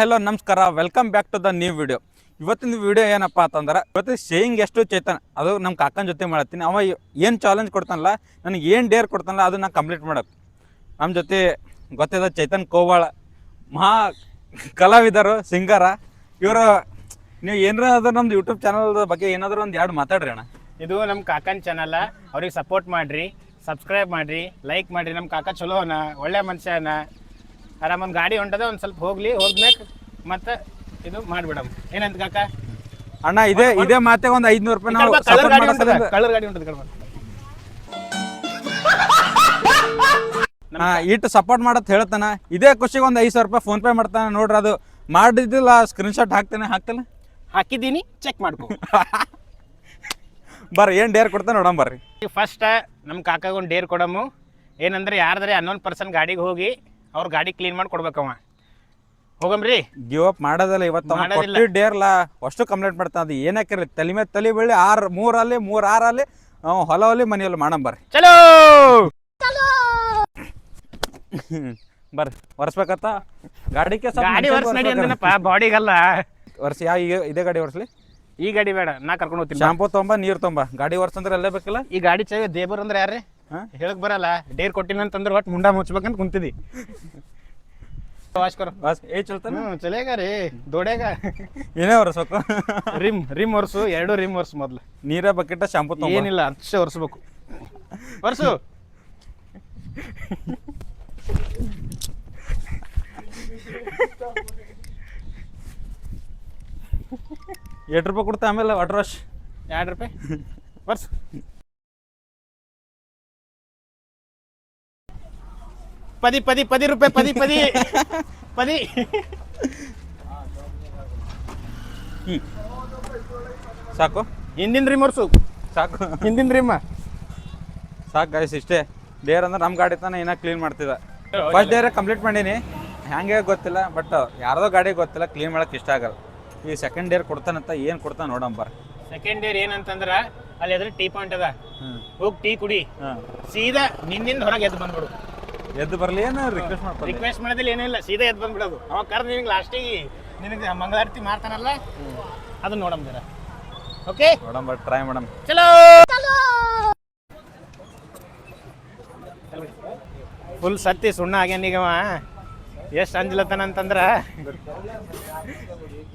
Hello ನಮಸ್ಕಾರ. Welcome back to the new video ಇವತ್ತಿನ video ಏನಪ್ಪ ಅಂತಂದ್ರೆ ಇವತ್ತು ಶೇಯಿಂಗ್ ಎಷ್ಟು ಚೇತನ್ ಅದು ನಮ್ಮ ಕಾಕನ ಜೊತೆ ಮಾಡತ್ತೀನಿ. ಅವ ಏನು ಚಾಲೆಂಜ್ ಕೊಡ್ತಾನಲ್ಲ, ನನಗೆ ಏನು ಡೇರ್ ಕೊಡ್ತಾನಲ್ಲ ಅದು ನಾ ಕಂಪ್ಲೀಟ್ ಮಾಡಕ್ಕೆ ನಮ್ಮ ಜೊತೆ ಗೊತ್ತಿದೆ ಚೈತನ್ ಕೋವಾಳ, ಮಹಾ ಕಲಾವಿದರು ಸಿಂಗರ ಇವರು, ನೀವು ಅದು ನಮ್ದು ಯೂಟ್ಯೂಬ್ ಚಾನಲ್ ಬಗ್ಗೆ ಏನಾದರೂ ಒಂದು ಎರಡು ಮಾತಾಡ್ರಿ ಅಣ್ಣ? ಇದು ನಮ್ಮ ಕಾಕನ ಚಾನಲ್ ಅವ್ರಿಗೆ ಸಪೋರ್ಟ್ ಮಾಡ್ರಿ ಸಬ್ಸ್ಕ್ರೈಬ್ ಮಾಡ್ರಿ ಲೈಕ್ ಮಾಡ್ರಿ. ನಮ್ಮ ಕಾಕ ಚಲೋ ಅನ ಒಳ್ಳೆ ಮನುಷ್ಯನ ಆರಾಮ್ ಒಂದು ಗಾಡಿ ಹೊಂಟದ ಒಂದು ಸ್ವಲ್ಪ ಹೋಗ್ಲಿ ಹೋದ್ಮೇಲೆ ಮತ್ತೆ ಇದು ಮಾಡ್ಬಿಡಮ್. ಏನಂತ ಕಾಕ? ಅಣ್ಣ ಇದೇ ಇದೇ ಮಾತೆ ಒಂದು ಐದ್ನೂರು ರೂಪಾಯಿ ನಾವು ಕಲರ್ ಗಾಡಿ ಹೊಂಟದ ಸಲಿಂದ- ಕಲರ್ ಗಾಡಿ ಹೊಂಟದ ಕಳ್ಬ ಇಟ್ಟು ಸಪೋರ್ಟ್ ಮಾಡತ್ ಹೇಳ್ತಾನ ಇದೇ ಖುಷಿಗೆ ಒಂದು ಐದ್ ಸಾವಿರ ರೂಪಾಯಿ ಫೋನ್ ಪೇ ಮಾಡ್ತಾನೆ. ನೋಡ್ರಿ ಅದು ಮಾಡಿದ್ದಿಲ್ಲ ಸ್ಕ್ರೀನ್ ಶಾಟ್ ಹಾಕ್ತಾನೆ ಹಾಕ್ತಾನ? ಹಾಕಿದ್ದೀನಿ ಚೆಕ್ ಮಾಡ್ಕೊ. ಬರ್ರಿ ಏನು ಡೇರ್ ಕೊಡ್ತಾನೆ ನೋಡಮ್ ಬರ್ರಿ. ಫಸ್ಟ್ ನಮ್ಮ ಕಾಕಾಗ ಒಂದ್ ಡೇರ್ ಕೊಡಮು. ಏನಂದ್ರೆ ಯಾರ್ದಾರೆ ಹನ್ನೊಂದು ಪರ್ಸೆಂಟ್ ಗಾಡಿಗೆ ಹೋಗಿ ಅವ್ರ ಗಾಡಿ ಕ್ಲೀನ್ ಮಾಡಿ ಕೊಡ್ಬೇಕವ ಹೋಗಮ್ರಿ. ಗಿವ್ ಅಪ್ ಮಾಡೋದಲ್ಲ ಇವತ್ತು ಮಾಡೋದಿಲ್ಲ. ಡೇರ್ಲ ಅಷ್ಟು ಕಂಪ್ಲೇಂಟ್ ಮಾಡ್ತಾನೆ. ಅದು ಏನಕ್ಕಿರಲಿ ತಲೆ ಮೇಲೆ ತಲೆ ಬೀಳಿ ಆರು ಮೂರಲ್ಲಿ ಮೂರು ಆರಲ್ಲಿ ಹೊಲ ಹೊಲಿ ಮನೆಯಲ್ಲಿ ಮಾಡಮ್ ಬರ್ರಿ. ಚಲೋ! ಬರ್ರಿ. ಒರೆಸ್ಬೇಕತ್ತ? ಗಾಡಿಗೆ ಸ್ವಲ್ಪ ಗಾಡಿ ವರ್ಸ್ ನಡಿ ಒರೆಸ್ಬೇಕಲ್ಲ. ಅಂದನಪ್ಪ ಬಾಡಿಗಲ್ಲ. ಒರೆಸಿ ಯಾವ ಈಗ ಇದೇ ಗಾಡಿ ಒರೆಸ್ಲಿ? ಈ ಗಾಡಿ ಬೇಡ ನಾ ಕರ್ಕೊಂಡು ಹೋಗ್ತೀನಿ ಶಾಂಪೂ ತೊಂಬ ನೀರು ತೊಂಬ. ಗಾಡಿ ಒರೆಸಂದ್ರೆ ಅಲ್ಲೇ ಬೇಕಲ್ಲ? ಈ ಗಾಡಿ ಚಾವಿ ದೇಬರ್ ಅಂದ್ರೆ ಯಾರೇ ಹಾ? ಹೇಳಕ್ ಬರಲ್ಲ. ಡೇರ್ ಕೊಟ್ಟಿನ ಅಂತಂದ್ರೆ ಒಟ್ಟು ಮುಂಡ ಮುಚ್ಬೇಕಂತ ಕುಂತಿದಿ ವಾಶ್ ವಾಸ್ ಏ ಚಲ್ತಾನ ಚಲೇಗ ರೀ ದೊಡ್ಯಾಗ. ಏನೇ ಒರೆಸ್ಬೇಕು? ರಿಮ್ ರಿಮ್ ಒರ್ಸು ಎರಡು ರಿಮ್ ಒರೆಸು ಮೊದ್ಲು. ನೀರ ಬಕೆಟ ಶಾಂಪೂ ತೊಂಬ ಏನಿಲ್ಲ ಅಷ್ಟೇ ಒರ್ಸ್ಬೇಕು. ಒರ್ಸು. ಎಷ್ಟು ರೂಪಾಯಿ ಕೊಡ್ತಾ ಆಮೇಲೆ ವಾಟರ್ ವಾಶ್ ಎರಡು ರೂಪಾಯಿ. ಒರ್ಸು. ಪದಿ ಪದಿ ಪದಿ ರೂಪಾಯಿ ಪದಿ ಪದಿ. ಪದಿ. ಸಾಕು. ಹಿಂದಿನ ರೀ ಒರ್ಸು ಸಾಕು. ಹಿಂದಿನ ರಿಮ್ಮ ಸಾಕು ಗಾಯ್ಸ್ ಇಷ್ಟೇ. ಡೇರ್ ಅಂದ್ರೆ ನಮ್ಮ ಗಾಡಿ ತಾನೇ ಏನೋ ಕ್ಲೀನ್ ಮಾಡ್ತಿದ್ದ ಫಸ್ಟ್ ಡೇರೆ ಕಂಪ್ಲೀಟ್ ಮಾಡೀನಿ. ಹ್ಯಾಂಗೆ ಗೊತ್ತಿಲ್ಲ ಬಟ್ ಯಾರ್ದೋ ಗಾಡಿ ಗೊತ್ತಿಲ್ಲ ಕ್ಲೀನ್ ಮಾಡಕ್ಕೆ ಇಷ್ಟ ಆಗಲ್ಲ. ಈ ಸೆಕೆಂಡ್ ಡೇರ್ ಕೊಡ್ತಾನಂತ ಏನು ಕೊಡ್ತಾನೆ ನೋಡೋಣ ಸೆಕೆಂಡ್ ಡೇರ್ ಏನಂತಂದ್ರೆ ಅಲ್ಲಿ ಅದ್ರ ಟೀ ಪಾಯಿಂಟ್ ಅದ. ಹೋಗಿ ಟೀ ಕುಡಿ. ಸೀದಾ ನಿನ್ನಿಂದ ಹೊರಗೆ ಎದ್ದು ಬಂದ್ಬಿಡು. ಎದ್ದು ಬರಲಿ ಏನು ರಿಕ್ವೆಸ್ಟ್ ಮಾಡ್ತಾರೆ ರಿಕ್ವೆಸ್ಟ್ ಮಾಡೋದಿಲ್ಲ ಏನಿಲ್ಲ ಸೀದಾ ಎದ್ದು ಬಂದ್ಬಿಡೋದು. ಅವ ಕರೆದು ನಿನಗೆ ಲಾಸ್ಟಿಗೆ ನಿನಗೆ ಮಂಗಳಾರತಿ ಮಾಡ್ತಾನಲ್ಲ ಅದನ್ನ ನೋಡಮ್ ಜರ. ಓಕೆ ನೋಡಮ್ ಬಟ್ ಟ್ರೈ ಮಾಡಮ್. ಚಲೋ! ಫುಲ್ ಸತ್ತಿ ಸುಣ್ಣ ಆಗ್ಯಾನ ಈಗವ ಎಷ್ಟು ಅಂಜಲತ್ತಾನ ಅಂತಂದ್ರ?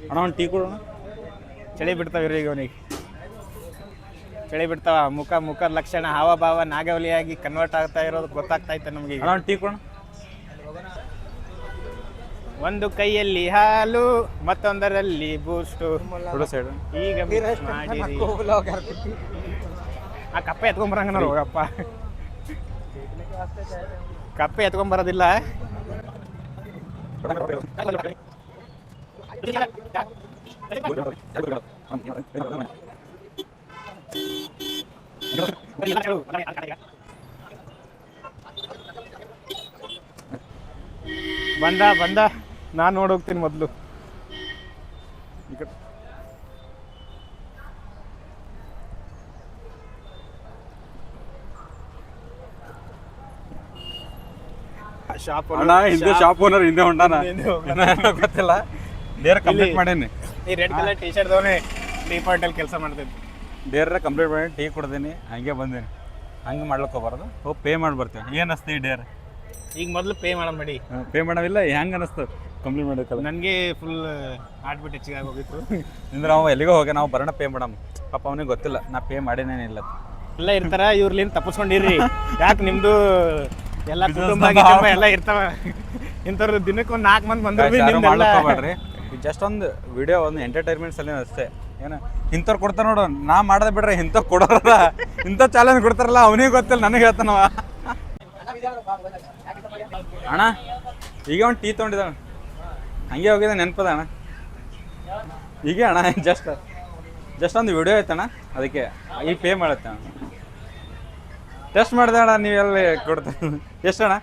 ಅಣ್ಣ ಒಂದು ಟೀ ಕೊಡೋಣ. ಚಳಿ ಬಿಡ್ತಾವ ಈಗ ಅವನಿಗೆ. ಚಳಿ ಬಿಡ್ತಾವ. ಮುಖ ಮುಖದ ಲಕ್ಷಣ ಹಾವಭಾವ ನಾಗವಲಿಯಾಗಿ ಕನ್ವರ್ಟ್ ಆಗ್ತಾ ಇರೋದು ಗೊತ್ತಾಗ್ತಾ ಇತ್ತು ನಮಗೆ ಈಗ. ಅಣ್ಣ ಒಂದು ಟೀ ಕೊಡೋಣ. ಒಂದು ಕೈಯಲ್ಲಿ ಹಾಲು ಮತ್ತೊಂದರಲ್ಲಿ ಬೂಸ್ಟು ಕೊಡು ಸೈಡ್ ಈಗ mix ಮಾಡಿರಿ. ಆ ಕಪ್ಪೆ ಎತ್ಕೊಂಬರಂಗ ನೋಡು ಹೋಗಪ್ಪ. ಕಪ್ಪೆ ಎತ್ಕೊಂಬರೋದಿಲ್ಲ. ಬಂದ ಬಂದ ನಾನು ನೋಡೋಗ್ತೀನಿ ಮೊದಲು ಶಾಪ್ ಅಣ್ಣ ಹಿಂದೆ ಶಾಪ್ ಓನರ್ ಹಿಂದೆ ಹೊಂಟಾನ ಹಿಂದೆ ಹೋಗ್ತಾನ. ಏನೋ ಗೊತ್ತಿಲ್ಲ ಡೇರ್ ಕಂಪ್ಲೀಟ್ ಇಲ್ಲಿ. ಮಾಡೀನಿ ಈ ರೆಡ್ ಕಲರ್ ಟಿ ಶರ್ಟ್ ದವನೇ ಟಿ ಪಾಯಿಂಟಲ್ಲಿ ಕೆಲಸ ಮಾಡ್ತಿದ್ದೆ ಡೇರ್ ಕಂಪ್ಲೀಟ್ ಮಾಡಿ ಟೀ ಕೊಡ್ತೀನಿ ಹಂಗೆ ಬಂದೀನಿ. ಹಂಗೆ ಮಾಡ್ಲಿಕ್ಕೆ ಹೋಗ್ಬಾರ್ದು. ಹೋಗಿ ಪೇ ಮಾಡಿ ಬರ್ತೀವಿ ಏನು ಅನಿಸ್ತು ಈ ಡೇರ್? ಈಗ ಮೊದಲು ಪೇ ಮಾಡೋ ಮಾಡಿ ಪೇ ಮಾಡೋವಿಲ್ಲ ಹೆಂಗೆ ಅನಿಸ್ತು? ಕಂಪ್ಲೀಟ್ ಮಾಡಬೇಕಲ್ಲ. ನನಗೆ ಫುಲ್ ಆಡ್ಬಿಟ್ಟು ಹೆಚ್ಚಿಗೆ ಆಗೋಗಿತ್ತು. ಅಂದ್ರೆ ಅವ ಎಲ್ಲಿಗೋ ಹೋಗಿ ನಾವು ಬರೋಣ ಪೇ ಮಾಡಮ್ ಪಾಪ ಅವನಿಗೆ ಗೊತ್ತಿಲ್ಲ ನಾ ಪೇ ಮಾಡಿನೇನಿಲ್ಲ. ಎಲ್ಲ ಇರ್ತಾರ ಇವ್ರಲಿಂದ ತಪ್ಪಿಸ್ಕೊಂಡಿರ್ರಿ ಯಾಕೆ ನಿಮ್ಮದು ಎಲ್ಲ ಕುಟುಂಬ ಗಿಟುಂಬ ಎಲ್ಲ ಇರ್ತಾವ? ಇಂಥವ್ರು ದಿನಕ್ಕೆ ಒಂದು ನಾಲ್ಕು ಮಂದಿ ಬಂದ್ರೆ ಜಸ್ಟ್ ಒಂದು ವಿಡಿಯೋ ಒಂದು ಎಂಟರ್ಟೈನ್ಮೆಂಟ್ ಸಲ ಅಷ್ಟೇ. ಏನು? ಇಂಥವ್ರು ಕೊಡ್ತಾರ ನೋಡು, ನಾ ಮಾಡದ ಬಿಡ್ರೆ ಇಂಥ ಕೊಡೋರ ಇಂಥ ಚಾಲೆಂಜ್ ಕೊಡ್ತಾರಲ್ಲ, ಅವನಿಗೆ ಗೊತ್ತಿಲ್ಲ, ನನಗೆ ಹೇಳ್ತಾನವ. ಅಣ್ಣ, ಈಗ ಒಂದು ಟೀ ತೊಗೊಂಡಿದ ಹಂಗೆ ಹೋಗಿದ, ನೆನಪದ ಅಣ್ಣ. ಈಗ ಅಣ್ಣ ಜಸ್ಟ್ ಜಸ್ಟ್ ಒಂದು ವಿಡಿಯೋ ಐತಣ್ಣ, ಅದಕ್ಕೆ ಈಗ ಪೇ ಮಾಡುತ್ತೆ ಅಣ್ಣ. ಟೆಸ್ಟ್ ಮಾಡಿದೆ ಅಣ್ಣ ನೀವೆಲ್ಲ ಎಷ್ಟು ಅಣ್ಣ?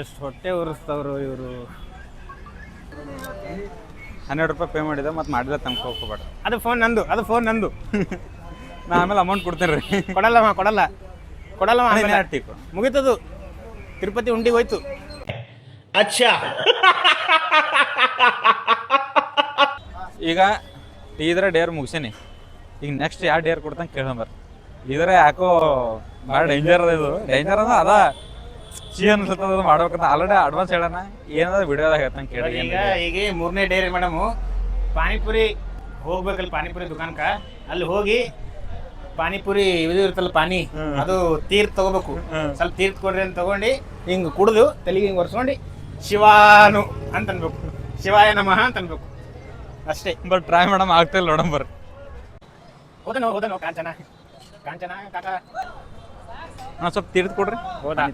ಎಷ್ಟು ಹೊಟ್ಟೆ ಉರಿಸ್ತವ್ರು ಇವರು. ಹನ್ನೆರಡು ರೂಪಾಯಿ ಪೇ ಮಾಡಿದೆ ಮತ್ತೆ ಮಾಡಿಲ್ಲ ತನಕ ಹೋಗ್ಕೋಬೇಡ ಅದು ಫೋನ್ ನಂದು ಅದು ಫೋನ್ ನಂದು. ನಾ ಆಮೇಲೆ ಅಮೌಂಟ್ ಕೊಡ್ತೇನೆ ರೀ ಕೊಡಲ್ಲಮ್ಮ ಕೊಡಲ್ಲ. ಕೊಡಲ್ಲಮ್ಮ ಆಮೇಲೆ. ಟೀಕು ಮುಗೀತದು. ತಿರುಪತಿ ಉಂಡಿಗೆ ಹೋಯ್ತು. ಈಗ ಇದ್ರೆ ಡೇರ್ ಮುಗಿಸೇನಿ. ಈಗ ನೆಕ್ಸ್ಟ್ ಯಾವ ಡೇರ್ ಕೊಡ್ತಾನೆ ಕೇಳಂಬರ್ ಇದ್ರೆ ಯಾಕೋ ಭಾಳ ಡೇಂಜರ್ ಅದ ಇದು. ಡೇಂಜರ್ ಅದ ಅದ. ಚಿ ಅನ್ಸುತ್ತದ ಮಾಡ್ಬೇಕಂತ ಆಲ್ರೆಡಿ ಅಡ್ವಾನ್ಸ್ ಹೇಳೋಣ. ಏನದ ವಿಡಿಯೋದಾಗ ಹೇಳ್ತಾನೆ ಕೇಳಿ. ಈಗ ಈಗ ಮೂರನೇ ಡೇರಿ ಮೇಡಮು ಪಾನಿಪುರಿ ಹೋಗ್ಬೇಕಲ್ಲಿ ಪಾನಿಪುರಿ ದುಕಾನ್ಕ ಅಲ್ಲಿ ಹೋಗಿ ಪಾನಿಪುರಿ ಇದು ಇರುತ್ತಲ್ಲ ಪಾನಿ ಅದು ತೀರ್ಥ ತಗೋಬೇಕು. ಸ್ವಲ್ಪ ತೀರ್ಥ ಕೊಡ್ರಿ ಅಂತ ತಗೊಂಡು ಹಿಂಗ್ ಕುಡಿದು ತಲೆಗೆ ಹಿಂಗ್ ಒರೆಸ್ಕೊಂಡು ಶಿವಾನು ಅಂತ ಅನ್ಬೇಕು. ಶಿವಾಯ ನಮಃ ಅಂತ ಅನ್ಬೇಕು. ಅಷ್ಟೇ. ಬಟ್ ಟ್ರೈ ಮಾಡಮ್ ಆಗ್ತಿಲ್ಲ ನೋಡಂಬರ್ ಹೋದನೋ ಹೋದನೋ ಕಾಂಚನ. ಕಾಂಚನ ಕಾಕ. ಹಾಂ ಸ್ವಲ್ಪ ತೀರ್ಥ ಕೊಡ್ರಿ. ಹೌದಾ?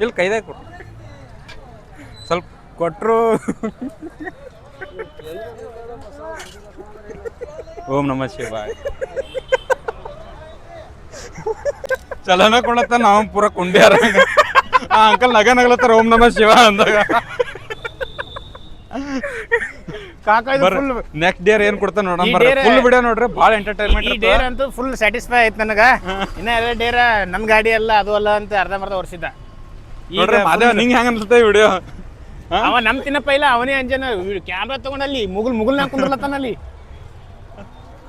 ಇಲ್ಲಿ ಕೈದಾಗ ಕೊಡ್ರಿ ಸ್ವಲ್ಪ ಕೊಟ್ಟರು ಓಂ ನಮ ಶಿವಾಯ. ಚಲನ ಕೊಡತ್ತ ನಾವು ಪೂರ ಕುಂಡ್ಯಾರ ಆ ಅಂಕಲ್ ನಗ ನಗಲತ್ತಾರ, ಓಂ ನಮ ಶಿವ ಅಂದಾಗ. ಕಾಕ ಇದು ಫುಲ್ ನೆಕ್ಸ್ಟ್ ಡೇರ್ ಏನ್ ಕೊಡ್ತಾನ ನೋಡೋಣ ಈ ಬರ್ರಿ ಡೇರೆ- ಫುಲ್ ವಿಡಿಯೋ ನೋಡ್ರಿ ಭಾಳ ಈ ಎಂಟರ್ಟೈನ್ಮೆಂಟ್ ಡೇರ್ ಅಂತೂ ಫುಲ್ ಸ್ಯಾಟಿಸ್ಫೈ ಆಯ್ತು ನನಗ. ಇನ್ನ ಎಲ್ಲ ಡೇರ ನನ್ ಗಾಡಿ ಅಲ್ಲ ಅದು ಅಲ್ಲ ಅಂತ ಅರ್ಧ ಮರ್ದ ವರ್ಷಿದ್ದ ಈಗ ನೋಡ್ರಿ ಮಾದೇವ್ ನಿಂಗೆ ಹೆಂಗ ಅನ್ಸುತ್ತೆ ವಿಡಿಯೋ ಅವ ನಮ್ ತಿನ್ನಪ್ಪ ಇಲ್ಲ ಅವನೇ ಅಂಜನ. ಕ್ಯಾಮ್ರಾ ತಗೊಂಡಲ್ಲಿ ಮುಗುಲ್ ಮುಗುಲ್ ಕುಂದ್ರಲತ್ತಾನಲ್ಲಿ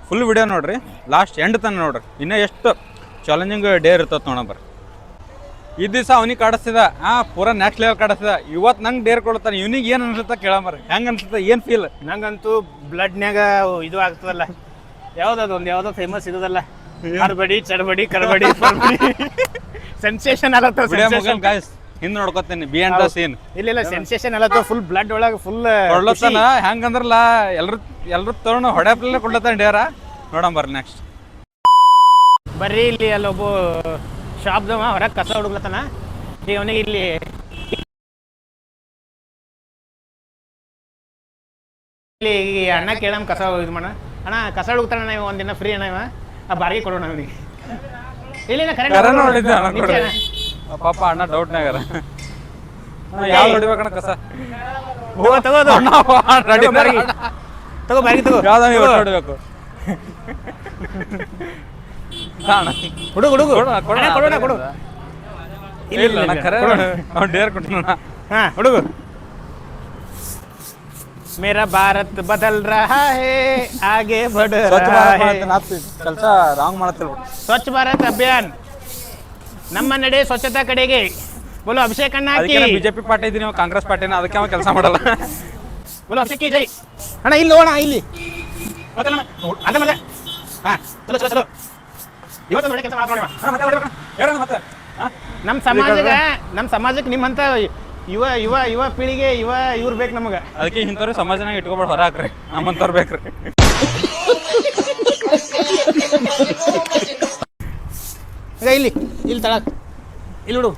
ಫುಲ್ ವಿಡಿಯೋ ನೋಡ್ರಿ ಲಾಸ್ಟ್ ಎಂಡ್ ತನ ನೋಡ್ರಿ. ಇನ್ನ ಎಷ್ಟು ಚಾಲೆಂಜಿಂಗ್ ಡೇ ಇರ್ತದ ನೋಡೋಣ ಬರ್ರಿ ಈ ದಿವಸ ಅವನಿಗೆ ಕಾಡಿಸ್ತಿದ. ಆ ಪೂರಾ ನೆಕ್ಸ್ಟ್ ಲೆವೆಲ್ ಕಾಡಿಸ್ತಿದ. ಇವತ್ತು ನಂಗೆ ಡೇರ್ ಕೊಡ್ತಾನೆ ಇವನಿಗೆ ಏನು ಅನ್ಸುತ್ತೆ ಕೇಳಂಬರ್ರಿ ಹೆಂಗ್ ಅನ್ಸುತ್ತೆ ಏನು ಫೀಲ್ ನಂಗಂತೂ ಬ್ಲಡ್ನ್ಯಾಗ ಇದು ಆಗ್ತದಲ್ಲ. ಯಾವ್ದದು ಒಂದು ಯಾವ್ದೋ ಫೇಮಸ್ ಇರೋದಲ್ಲ ಕರ್ಬಡಿ ಚಡಬಡಿ ಕರ್ಬಡಿ ಸೆನ್ಸೇಷನ್ ಅಲ್ಲ ಗಾಯಸ್ ಹಿಂದ್ ನೋಡ್ಕೊತೇನೆ ಬಿ ಅಂಡ್ ಸೀನ್ ಇಲ್ಲ ಇಲ್ಲ ಸೆನ್ಸೇಷನ್ ಎಲ್ಲ ಫುಲ್ ಬ್ಲಡ್ ಒಳಗೆ ಫುಲ್ ಕೊಡ್ಲತ್ತಾನ? ಹೆಂಗಂದ್ರಲ್ಲ ಎಲ್ರು ಎಲ್ರು ತಗೊಂಡು ಹೊಡೆಪ್ಲೆ ಕೊಡ್ಲತ್ತಾನ ಡೇರ ನೋಡಂಬರ್ರಿ ನೆಕ್ಸ್ಟ್ ಬರ್ರಿ ಇಲ್ಲಿ ಅಲ್ಲೊಬ್ಬ ಶಾಪ್ದವ ಹೊರಗೆ ಕಸ ಹುಡುಗ್ಲತ್ತಾನ ಈಗ ಅವನಿಗೆ ಇಲ್ಲಿ ಇಲ್ಲಿ ಈ ಅಣ್ಣ ಕೇಳಮ್ ಕಸ ಇದು ಮಾಡ. ಅಣ್ಣ ಕಸ ಹುಡುಕ್ತಾನ ನೀವು ಒಂದಿನ ಫ್ರೀ ಅಣ್ಣ ಇವ. ಆ ಬಾರಿಗೆ ಕೊಡೋಣ ಅವನಿಗೆ. ಇಲ್ಲಿ ಅಣ್ಣ. ಕರೆಕ್ಟ್ ಪಾಪ ಅಣ್ಣ ಡೌಟ್ನಾಗಾರ ಯಾವ್ದು ಹೊಡಿಬೇಕಣ್ಣ ಕಸ? ಹೋಗ ತಗೋದು ರೆಡಿ ತಗೋ ಬಾರಿಗೆ. ತಗೋ. ಬಾರಿಗೆ ತಗೋ. ಯಾವ್ದು ಹೊಡಿಬೇಕು. ಅಣ್ಣ ಹುಡುಗ ಹುಡುಗ. ಕೊಡು, ಕೊಡು, ಅಣ್ಣ, ಕೊಡೋಣ ಕೊಡು. ಇಲ್ಲ ಇಲ್ಲ ಅಣ್ಣ, ಖರೆ ಅವ್ನು ಡೇರ್ ಕೊಟ್ಟಿನ ಹಾ ಹುಡುಗ. ಮೇರಾ ಭಾರತ್ ಬದಲ್ ರಹಾ ಹೇ ಆಗೆ ಬಡ ರಹಾ ಹೇ. ಕೆಲಸ ರಾಂಗ್ ಮಾಡತ್ತಿಲ್ಲ ಸ್ವಚ್ಛ ಭಾರತ್ ಅಭಿಯಾನ್. ನಮ್ಮ ನಡೆ ಸ್ವಚ್ಛತಾ ಕಡೆಗೆ. ಬೋಲೋ ಅಭಿಷೇಕ್ ಅಣ್ಣ ಹಾಕಿ. ಅದಕ್ಕೆ ಬಿಜೆಪಿ ಪಾರ್ಟಿ ಇದೀನಿ ನೀವು ಕಾಂಗ್ರೆಸ್ ಪಾರ್ಟಿನ ಅದಕ್ಕೆ ಅವ ಕೆಲಸ ಮಾಡಲ್ಲ. ಬೋಲೋ ಅಭಿಷೇಕ್ ಕಿ ಜೈ ಅಣ್ಣ ಇಲ್ಲಿ ಹೋಣ ಇಲ್ಲಿ. ಮತ್ತೆ ನಮ್ಮ- ಅದ ಮತ್ತೆ. ಹಾ ಚಲೋ ಚಲೋ ಚಲೋ. ಇವತ್ತು ಒಳ್ಳೆ ಕೆಲಸ ಮತ್ತೆ ನಮ್ಮ ಸಮಾಜಕ್ಕೆ ನಮ್ಮ ಸಮಾಜಕ್ಕೆ ನಿಮ್ಮಂತ ಯುವ ಯುವ ಯುವ ಪೀಳಿಗೆ ಯುವ ಇವ್ರು ಬೇಕು ನಮಗೆ. ಅದಕ್ಕೆ ಇಂಥವ್ರು ಸಮಾಜನಾಗ ಇಟ್ಕೊಬೇಡ ಹೊರ ಹಾಕ್ರಿ ನಮ್ಮಂತವ್ರು ಬೇಕ್ರಿ. ಈಗ ಇಲ್ಲಿ ಇಲ್ಲಿ ತಳಕ್ ಇಲ್ಲಿ ಹುಡು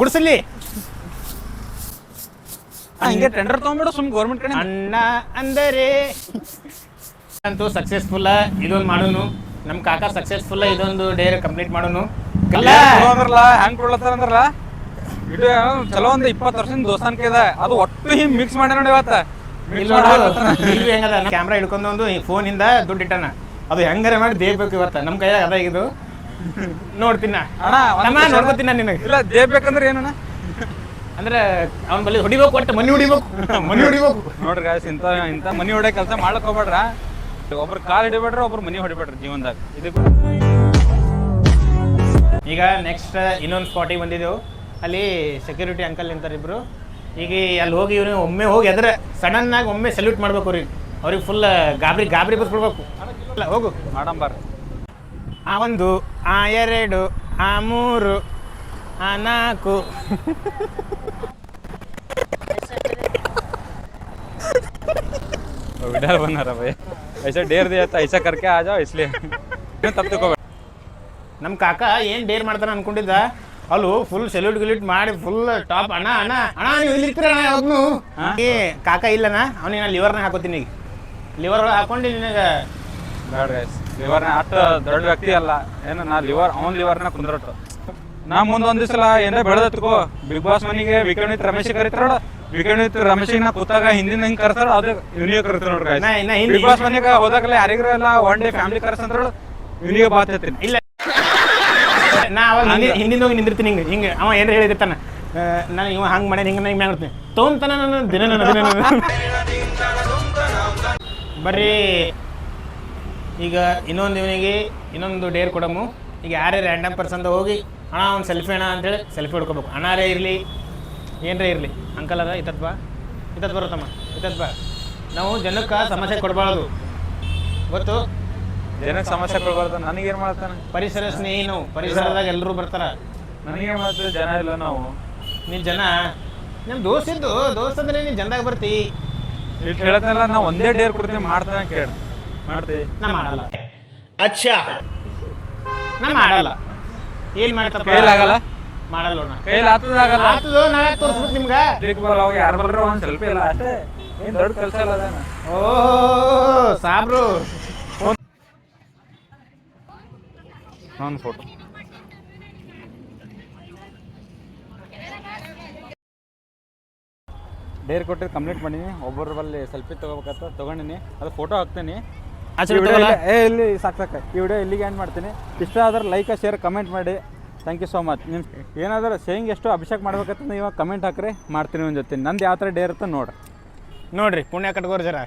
ಗುಡಿಸಲಿ ಹಿಂಗೆ ಟೆಂಡರ್ ತೊಗೊಂಬಿಡು ಸುಮ್ ಗೌರ್ಮೆಂಟ್ ಕಡೆ. ಅಣ್ಣ ಅಂದರೆ. ಅಂತೂ ಸಕ್ಸಸ್ಫುಲ್ ಇದೊಂದು ಮಾಡೋನು. ನಮ್ಮ ಕಾಕ ಸಕ್ಸಸ್ಫುಲ್ ಇದೊಂದು ಡೇರ್ ಕಂಪ್ಲೀಟ್ ಮಾಡೋನು. ಅಂದ್ರಲ್ಲ ಹೆಂಗ್ ಕೊಡ್ಲತ್ತಾರ ಅಂದ್ರಲ್ಲ? ಇದು ಚಲೋ ಒಂದ್ ಇಪ್ಪತ್ತು ವರ್ಷದ ದೋಸ್ತಾನ್ ಇದೆ. ಅದು ಒಟ್ಟು ಹಿಂಗ್ ಮಿಕ್ಸ್ ಮಾಡಿ ನೋಡಿ ಇವತ್ತ. ಇಲ್ಲಿ ನೋಡು ಇಲ್ಲಿ ಹೆಂಗದ ಕ್ಯಾಮ್ರಾ ಹಿಡ್ಕೊಂಡು ಒಂದು ಫೋನಿಂದ ದುಡ್ಡು ಇಟ್ಟಾನ. ಅದು ಹೆಂಗಾರೆ ಮಾಡಿ ದೇಬೇಕು ಇವತ್ತ. ನಮ್ಮ ಕೈಯಾಗ ಅದ ಇದು. ನೋಡ್ತೀನ ಅಣ್ಣ. ನೋಡ್ಕೊತೀನ ನಿನಗೆ. ಇಲ್ಲ ದೇಬೇಕಂದ್ರೆ ಏನಣ್ಣ? ಅಂದ್ರೆ ಅವ್ನ ಬಲ್ಲಿ ಹೊಡಿಬೇಕು ಒಟ್ಟು ಮನಿ ಹೊಡಿಬೇಕು. ಮನಿ ಹೊಡಿಬೇಕು. ನೋಡ್ರಿ ಇಂತ ಇಂಥ ಮನಿ ಹೊಡೆ ಕೆಲಸ ಮಾಡಕ್ ಹೋಗ್ಬೇಡ್ರ. ಒಬ್ರು ಕಾಲ್ ಹಿಡಿಬೇಡ್ರಿ ಒಬ್ರು ಮನಿ ಹೊಡಿಬೇಡ್ರಿ ಜೀವನದಾಗ. ಇದು ಈಗ ನೆಕ್ಸ್ಟ್ ಇನ್ನೊಂದು ಸ್ಪಾಟಿಗೆ ಬಂದಿದ್ದೆವು. ಅಲ್ಲಿ ಸೆಕ್ಯೂರಿಟಿ ಅಂಕಲ್ ನಿಂತಾರೆ ಇಬ್ರು. ಈಗ ಅಲ್ಲಿ ಹೋಗಿ ಇವ್ರು ಒಮ್ಮೆ ಹೋಗಿ ಅದ್ರೆ ಸಡನ್ ಆಗಿ ಒಮ್ಮೆ ಸಲ್ಯೂಟ್ ಮಾಡ್ಬೇಕು ಅವ್ರಿಗೆ. ಅವ್ರಿಗೆ ಫುಲ್ ಗಾಬರಿ ಗಾಬರಿ ಬರ್ಸ್ಬಿಡ್ಬೇಕು ಇಲ್ಲ ಹೋಗು. ಮಾಡಂಬಾರ ಆ ಒಂದು ಆ ಎರಡು ಆ ಮೂರು ಆ ನಾಲ್ಕು. ಭಯ. ऐसा डेर दिया था ऐसा करके आ जाओ इसलिए तब तक ನಮ್ಮ ಕಾಕ ಏನ್ ಡೇರ್ ಮಾಡ್ತಾನೆ ಅನ್ಕೊಂಡಿದ್ದ ಅಲ್ಲೂ ಫುಲ್ ಸೆಲ್ಯೂಟ್ ಗಿಲ್ಯೂಟ್ ಮಾಡಿ ಫುಲ್ ಟಾಪ್ ಅಣ್ಣ ಅಣ್ಣ ಅಣ್ಣ ನೀವು ಇಲ್ಲಿ ಇರ್ತೀರ ಅಣ್ಣ ಯಾವಾಗ್ನು ಏ ಕಾಕ ಇಲ್ಲನ ಅವನಿಗೆ ನಾನು ಲಿವರ್ನ ಹಾಕೋತೀನಿ ಈಗ ಲಿವರ್ ಒಳಗೆ ಹಾಕೊಂಡು ನಿನಗೆ ಬೇಡ ಗೈಸ್ ಲಿವರ್ನ ಅಷ್ಟು ದೊಡ್ಡ ವ್ಯಕ್ತಿ ಅಲ್ಲ ಏನು ನಾ ಲಿವರ್ ಅವ್ನ ಲಿವರ್ನ ಕುಂದ್ರಟ್ಟು ನಾ ಮುಂದೆ ಒಂದ್ ದಿವಸ ಏನಾರ ಬೆಳೆದತ್ಕೋ ಬಿಗ್ ಬಾಸ್ ಮನಿಗೆ ವಿಕೆಟ್ ವಿತ್ ರಮೇಶ್ ಕರಿತಾರ ವಿಕೆಟ್ ರಮೇಶ್ ನಾ ಕೂತಾಗ ಹಿಂದಿನ ಹಿಂಗ್ ಕರ್ತಾರ ಅದು ಇವನಿಗೆ ಕರ್ತಾರ ನೋಡ್ರಿ ನಾ ಇನ್ನ ಹಿಂದಿ- ಬಿಗ್ ಬಾಸ್ ಮನಿಗೆ ಹೋದಾಗಲ್ಲ ಯಾರಿಗಾರ ಎಲ್ಲ ಒನ್ ಡೇ ಫ್ಯಾಮಿಲಿ ಕರ್ಸಂದ್ರ ಇವನಿಗೆ ಬಾತ್ ಹೇಳ್ತೀನಿ. ಇಲ್ಲ. ನಾ ಅವಾಗ ಹಿಂದಿ ಹಿಂದಿಂದ ಹೋಗಿ ನಿಂದಿರ್ತೀನಿ ಹಿಂಗೆ ಹಿಂಗೆ. ಅವ ಏನು ಹೇಳಿದಿರ್ತಾನ ನಾನು ಇವ ಹಂಗೆ ಮಾಡಿ ಹಿಂಗೆ ಹಿಂಗೆ ಮಾಡ್ತೀನಿ. ತೊಗೊಂತಾನ ನಾನು ದಿನ ನನ್ನ ದಿನ ನನ್ನ. ಬರ್ರಿ. ಈಗ ಇನ್ನೊಂದು ಇವನಿಗೆ ಇನ್ನೊಂದು ಡೇರ್ ಕೊಡಮು. ಈಗ ಯಾರೇ ರ್ಯಾಂಡಮ್ ಪರ್ಸನ್ ಹೋಗಿ ಅಣ್ಣ ಒಂದು ಸೆಲ್ಫಿ ಅಣ್ಣ ಅಂತೇಳಿ ಸೆಲ್ಫಿ ಹೊಡ್ಕೋಬೇಕು. ಅಣ್ಣಾರೇ ಇರಲಿ ಏನರೇ ಇರಲಿ. ಅಂಕಲ್ ಅದ ಇತ್ತತ್ ಬಾ. ಇತ್ತತ್ ಬರುತ್ತಮ್ಮ ಇತ್ತತ್ ಬಾ. ನಾವು ಜನಕ್ಕೆ ಸಮಸ್ಯೆ ಕೊಡಬಾರ್ದು. ಗೊತ್ತು? ಜನಕ್ಕೆ ಸಮಸ್ಯೆ ಕೊಡ್ಬಾರ್ದು ನನಗೇನು ಮಾಡ್ತಾನೆ? ಪರಿಸರ ಸ್ನೇಹಿ ನಾವು ಪರಿಸರದಾಗ ಎಲ್ಲರೂ ಬರ್ತಾರ. ನನಗೇನು ಮಾಡ್ತೀವಿ ಜನ ಇಲ್ಲ ನಾವು. ನೀನ್ ಜನ? ನಿಮ್ಮ ದೋಸ್ತ ಇದ್ದು ದೋಸ್ತ ಅಂದ್ರೆ ನೀನ್ ಜನದಾಗ ಬರ್ತಿ. ಇಲ್ಲಿ ಹೇಳ್ತಾನಲ್ಲ ನಾವು ಒಂದೇ ಡೇರ್ ಕೊಡ್ತೀನಿ ಮಾಡ್ತಾನೆ ಕೇಳಿ ಮಾಡ್ತೀವಿ ನಾ ಮಾಡಲ್ಲ. ಅಚ್ಚಾ. ನಾ ಮಾಡಲ್ಲ. ಏನ್ ಮಾಡ್ತಾ ಕೈಲಾಗಲ್ಲ? ಮಾಡಲ್ಲ ನಾ ಕೈಲಿ ಆತದಾಗಲ್ಲ ಆತದು ನಾ ತೋರಿಸ್ಬೇಕು ನಿಮ್ಗ. ಬರಲ್ಲ ಅವಾಗ ಯಾರು ಬಲ್ರ ಒಂದು ಸ್ವಲ್ಪ ಇಲ್ಲ ಅಷ್ಟೇ. ಏನು ದೊಡ್ಡ ಕೆಲಸ ಇಲ್ಲ ಅದೇನ. ಓ ಸಾಬ್ರು. ಒಂದು ಫೋಟೋ. ಡೇರ್ ಕೊಟ್ಟಿದ್ ಕಂಪ್ಲೀಟ್ ಮಾಡೀನಿ ಒಬ್ಬರ ಬಲ್ಲಿ ಸೆಲ್ಫಿ ತಗೋಬೇಕಂತ ತಗೊಂಡಿನಿ. ಅದು ಫೋಟೋ ಹಾಕ್ತೀನಿ. ಈ ವಿಡಿಯೋ ಇಲ್ಲಿ- ಏ ಇಲ್ಲಿ ಸಾಕು ಸಾಕು. ಈ ವಿಡಿಯೋ ಇಲ್ಲಿಗೆ ಎಂಡ್ ಮಾಡ್ತೀನಿ. ಇಷ್ಟ ಆದ್ರೆ ಲೈಕ್ ಶೇರ್ ಕಮೆಂಟ್ ಮಾಡಿ. ಥ್ಯಾಂಕ್ ಯು ಸೋ ಮಚ್ ನಿಮ್ಮ ಏನಾದರೂ ಸೇಯಿಂಗ್ ಎಷ್ಟು ಅಭಿಷೇಕ್ ಮಾಡ್ಬೇಕಂತ ನೀವು ಕಮೆಂಟ್ ಹಾಕ್ರಿ. ಮಾಡ್ತೀನಿ ಒಂದು ಜೊತೆ. ನಂದು ಯಾವ ಥರ ಡೇ ಇರುತ್ತೆ ನೋಡ್ರಿ. ನೋಡಿರಿ, ಪುಣ್ಯ ಕಟ್ಕೋರ್ ಜರ.